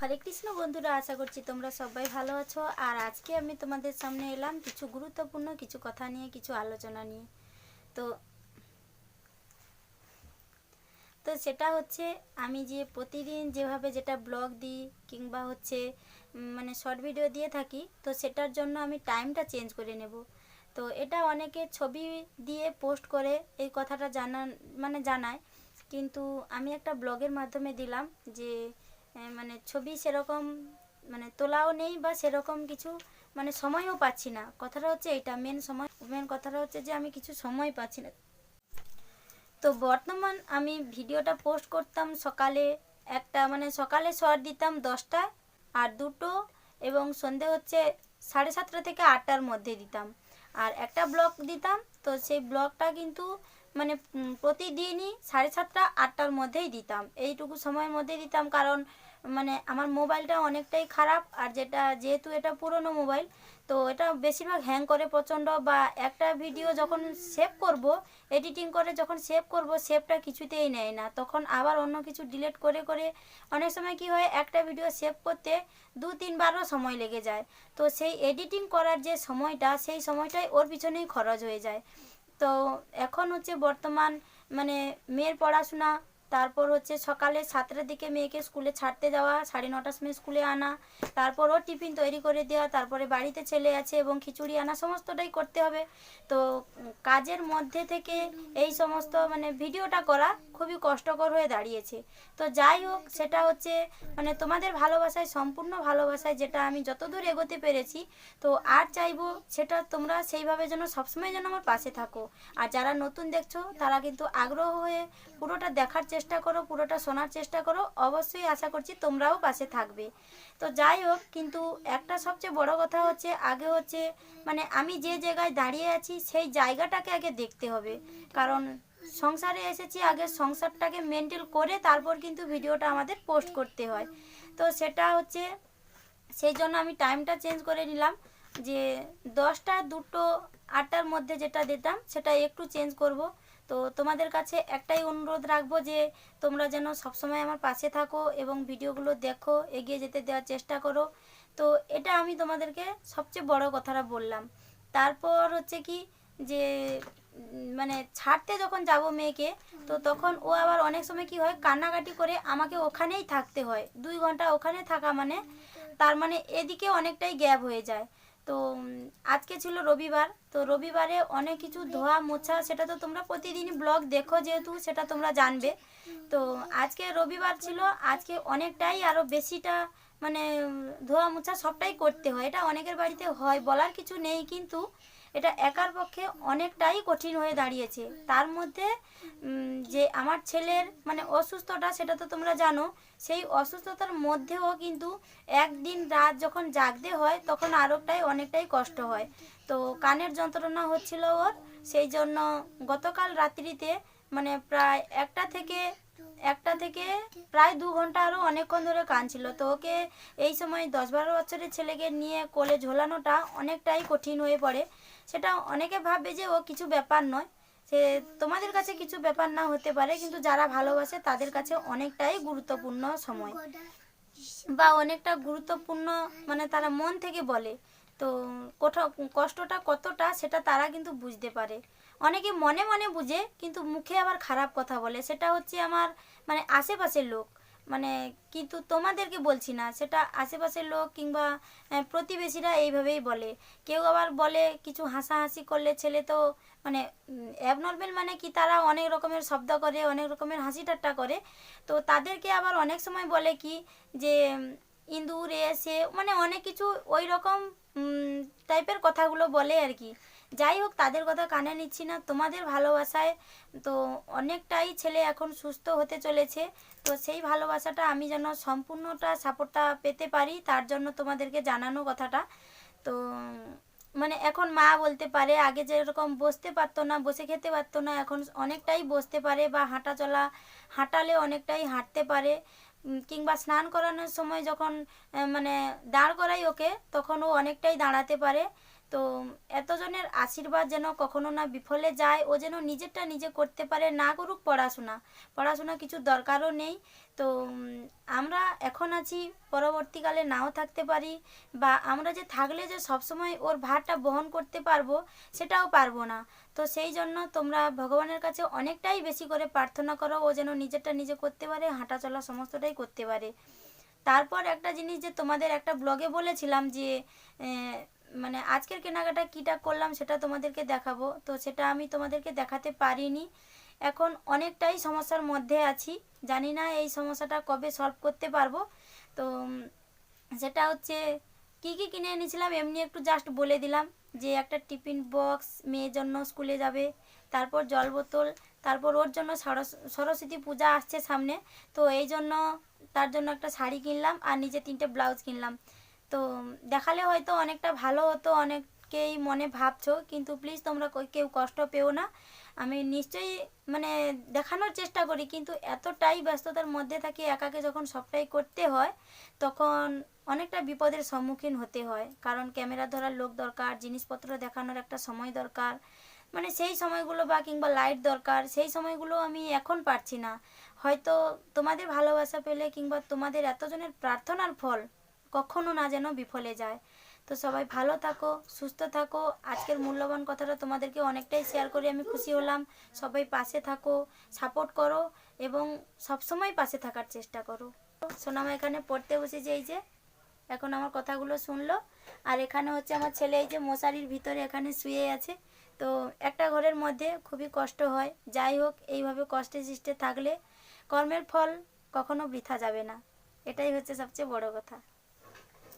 হরে কৃষ্ণ বন্ধুরা, আশা করছি তোমরা সবাই ভালো আছো। আর আজকে আমি তোমাদের সামনে এলাম কিছু গুরুত্বপূর্ণ কিছু কথা নিয়ে, কিছু আলোচনা নিয়ে। তো তো সেটা হচ্ছে আমি যে প্রতিদিন যেভাবে যেটা ব্লগ দিই কিংবা হচ্ছে মানে শর্ট ভিডিও দিয়ে থাকি, তো সেটার জন্য আমি টাইমটা চেঞ্জ করে নেব। তো এটা অনেকে ছবি দিয়ে পোস্ট করে, এই কথাটা জানান মানে জানায়। কিন্তু আমি একটা ব্লগের মাধ্যমে দিলাম যে মানে ছবি সেরকম মানে তোলাও নেই বা সেরকম কিছু মানে সময়ও পাচ্ছি না। কথাটা হচ্ছে এটা মেন সময় মেন কথাটা হচ্ছে যে আমি কিছু সময় পাচ্ছি না। তো বর্তমান আমি ভিডিওটা পোস্ট করতাম সকালে একটা মানে সকালে শর্ট দিতাম দশটায় আর দুটো এবং সন্ধে হচ্ছে সাড়ে সাতটা থেকে আটটার মধ্যে দিতাম। আর একটা ব্লগ দিতাম, তো সেই ব্লগটা কিন্তু মানে প্রতিদিনই সাড়ে সাতটা, আটটার মধ্যেই দিতাম। এইটুকু সময়ের মধ্যে দিতাম কারণ মানে আমার মোবাইলটা অনেকটাই খারাপ। আর যেটা, যেহেতু এটা পুরনো মোবাইল, তো এটা বেশিরভাগ হ্যাং করে প্রচণ্ড বা একটা ভিডিও যখন সেভ করব এডিটিং করে যখন সেভ করব সেভটা কিছুতেই নেয় না। তখন আবার অন্য কিছু ডিলিট করে করে অনেক সময় কি হয়, একটা ভিডিও সেভ করতে দু, তিনবারও সময় লেগে যায়। তো সেই এডিটিং করার যে সময়টা, সেই সময়টাই ওর পিছনেই খরচ হয়ে যায়। তো এখন হচ্ছে বর্তমান মানে মেয়ের পড়াশোনা, তারপর হচ্ছে সকালে সাতটার দিকে মেয়েকে স্কুলে ছাড়তে যাওয়া, সাড়ে নটার সময় স্কুলে আনা তারপর ওর টিফিন তৈরি করে দেওয়া, তারপরে বাড়িতে ছেলে আছে এবং খিচুড়ি আনা, সমস্তটাই করতে হবে। তো কাজের মধ্যে থেকে এই সমস্ত মানে ভিডিওটা করা খুবই কষ্টকর হয়ে দাঁড়িয়েছে। তো যাই হোক, সেটা হচ্ছে মানে তোমাদের ভালোবাসায়, সম্পূর্ণ ভালোবাসায় যেটা আমি যতদূর এগোতে পেরেছি, তো আর চাইব সেটা তোমরা সেইভাবে যেন সবসময় যেন আমার পাশে থাকো। আর যারা নতুন দেখছ, তারা কিন্তু আগ্রহ হয়ে পুরোটা দেখার চেষ্টা করো, পুরোটা শোনার চেষ্টা করো। অবশ্যই আশা করছি তোমরাও পাশে থাকবে। তো যাই হোক, কিন্তু একটা সবচেয়ে বড় কথা হচ্ছে, আগে হচ্ছে মানে আমি যে জায়গায় দাঁড়িয়ে আছি, সেই জায়গাটাকে আগে দেখতে হবে। কারণ সংসারে এসেছি, আগে সংসারটাকে মেনটেন করে তারপর কিন্তু ভিডিওটা আমাদের পোস্ট করতে হয়। তো সেটা হচ্ছে, সেই জন্য আমি টাইমটা চেঞ্জ করে নিলাম, যে দশটা দুটো আটটার মধ্যে যেটা দিতাম, সেটা একটু চেঞ্জ করব। তো তোমাদের কাছে একটাই অনুরোধ রাখব যে, তোমরা যেন সবসময় আমার পাশে থাকো এবং ভিডিওগুলো দেখো, এগিয়ে যেতে দেওয়ার চেষ্টা করো। তো এটা আমি তোমাদেরকে সবচেয়ে বড় কথাটা বললাম। তারপর হচ্ছে কি, যে মানে ছাড়তে যখন যাব মেয়েকে, তো তখন ও আবার অনেক সময় কি হয়, কান্নাকাটি করে আমাকে ওখানেই থাকতে হয়। দুই ঘণ্টা ওখানে থাকা মানে তার মানে এদিকে অনেকটাই গ্যাপ হয়ে যায়। তো আজকে ছিল রবিবার, তো রবিবারে অনেক কিছু ধোয়া মোছা সেটা তো তোমরা প্রতিদিনই ব্লগ দেখো যেহেতু, সেটা তোমরা জানবে। তো আজকে রবিবার ছিল, আজকে অনেকটাই আরও বেশিটা মানে ধোয়া মোছা সবটাই করতে হয়। এটা অনেকের বাড়িতে হয়, বলার কিছু নেই কিন্তু এটা একার পক্ষে অনেকটাই কঠিন হয়ে দাঁড়িয়েছে। তার মধ্যে যে আমার ছেলের মানে অসুস্থতা সেটা তো তোমরা জানো, সেই অসুস্থতার মধ্যেও কিন্তু একদিন রাত যখন জাগতে হয়, তখন আরোটাই অনেকটাই কষ্ট হয়। তো কানের যন্ত্রণা হচ্ছিল ওর, সেই জন্য গতকাল রাত্রিতে মানে প্রায় একটা থেকে একটা থেকে প্রায় দু ঘণ্টা আরও অনেকক্ষণ ধরে কাঁদছিল। তো ওকে এই সময় দশ বারো বছরের ছেলেকে নিয়ে কোলে ঝোলানোটা অনেকটাই কঠিন হয়ে পড়ে। সেটা অনেকে ভাববে যে ও কিছু ব্যাপার নয়। সে তোমাদের কাছে কিছু ব্যাপার না হতে পারে, কিন্তু যারা ভালোবাসে তাদের কাছে অনেকটাই গুরুত্বপূর্ণ সময়। বা অনেকটা গুরুত্বপূর্ণ মানে তারা মন থেকে বলে। তো কষ্টটা কতটা সেটা তারা কিন্তু বুঝতে পারে। অনেকে মনে মনে বুঝে, কিন্তু মুখে আবার খারাপ কথা বলে। সেটা হচ্ছে আমার মানে আশেপাশের লোক। মানে কিন্তু তোমাদেরকে বলছি না, সেটা আশেপাশের লোক কিংবা প্রতিবেশীরা এইভাবেই বলে। কেউ আবার বলে কিছু হাসাহাসি করলে ছেলে তো মানে অ্যাবনর্মাল মানে কি তারা অনেক রকমের শব্দ করে, অনেক রকমের হাসি ঠাট্টা করে। তো তাদেরকে আবার অনেক সময় বলে কি যে ইঁদুর এসে মানে অনেক কিছু ওই রকম টাইপের কথাগুলো বলে আর কি। যাই হোক, তাদের কথা কানে নিচ্ছি না। তোমাদের ভালোবাসায় তো অনেকটাই ছেলে এখন সুস্থ হতে চলেছে। তো সেই ভালোবাসাটা আমি যেন সম্পূর্ণটা সাপোর্টটা পেতে পারি, তার জন্য তোমাদেরকে জানানো কথাটা। তো মানে এখন মা বলতে পারে, আগে যেরকম বসতে পারতো না, বসে খেতে পারতো না, এখন অনেকটাই বসতে পারে বা হাঁটা চলা হাঁটালে অনেকটাই হাঁটতে পারে। কিংবা স্নান করানোর সময় যখন মানে দাঁড় করাই ওকে তখন ও অনেকটাই দাঁড়াতে পারে। তো এতজনের আশীর্বাদ যেন কখনো না বিফলে যায়, ও যেন নিজেরটা নিজে করতে পারে, না করুক পড়াশোনা। পড়াশোনা কিছু দরকারও নেই। তো আমরা এখন আছি, পরবর্তীকালে নাও থাকতে পারি, বা আমরা যে থাকলে যে সবসময় ওর ভারটা বহন করতে পারব, সেটাও পারব না। তো সেই জন্য তোমরা ভগবানের কাছে অনেকটাই বেশি করে প্রার্থনা করো, ও যেন নিজেরটা নিজে করতে পারে হাঁটা চলা সমস্তটাই করতে পারে। তারপর একটা জিনিস যে তোমাদের একটা ব্লগে বলেছিলাম যে মানে আজকের কেনাকাটা কীটা করলাম সেটা তোমাদেরকে দেখাবো। তো সেটা আমি তোমাদেরকে দেখাতে পারিনি। এখন অনেকটাই সমস্যার মধ্যে আছি। জানি না এই সমস্যাটা কবে সলভ করতে পারব। তো সেটা হচ্ছে কি কি কিনে এনেছিলাম এমনি একটু জাস্ট বলে দিলাম। যে একটা টিফিন বক্স মেয়ের জন্য স্কুলে যাবে, তারপর জল বোতল, তারপর ওর জন্য সরস- সরস্বতী পূজা আসছে সামনে। তো এই জন্য তার জন্য একটা শাড়ি কিনলাম আর নিজে তিনটে ব্লাউজ কিনলাম। তো দেখালে হয়তো অনেকটা ভালো হতো, অনেককেই মনে ভাবছ, কিন্তু প্লিজ তোমরা কেউ কষ্ট পেও না। আমি নিশ্চয়ই মানে দেখানোর চেষ্টা করি, কিন্তু এতটাই ব্যস্ততার মধ্যে থাকি, একাকে যখন সবটাই করতে হয়, তখন অনেকটা বিপদের সম্মুখীন হতে হয়। কারণ ক্যামেরা ধরার লোক দরকার, জিনিসপত্র দেখানোর একটা সময় দরকার মানে সেই সময়গুলো বা কিংবা লাইট দরকার, সেই সময়গুলো আমি এখন পারছি না। হয়তো তোমাদের ভালোবাসা পেলে কিংবা তোমাদের এতজনের প্রার্থনার ফল কখনো না যেন বিফলে যায়। তো সবাই ভালো থাকো, সুস্থ থাকো। আজকের মূল্যবান কথাটা তোমাদেরকে অনেকটাই শেয়ার করে আমি খুশি হলাম। সবাই পাশে থাকো সাপোর্ট করো এবং সবসময় পাশে থাকার চেষ্টা করো। সোনামা এখানে পড়তে বসেছে এই যে, এখন আমার কথাগুলো শুনলো। আর এখানে হচ্ছে আমার ছেলে এই যে মশারির ভিতরে এখানে শুয়ে আছে। তো একটা ঘরের মধ্যে খুবই কষ্ট হয়। যাই হোক, এইভাবে কষ্টে সৃষ্টে থাকলে কর্মের ফল কখনো বৃথা যাবে না। এটাই হচ্ছে সবচেয়ে বড় কথা।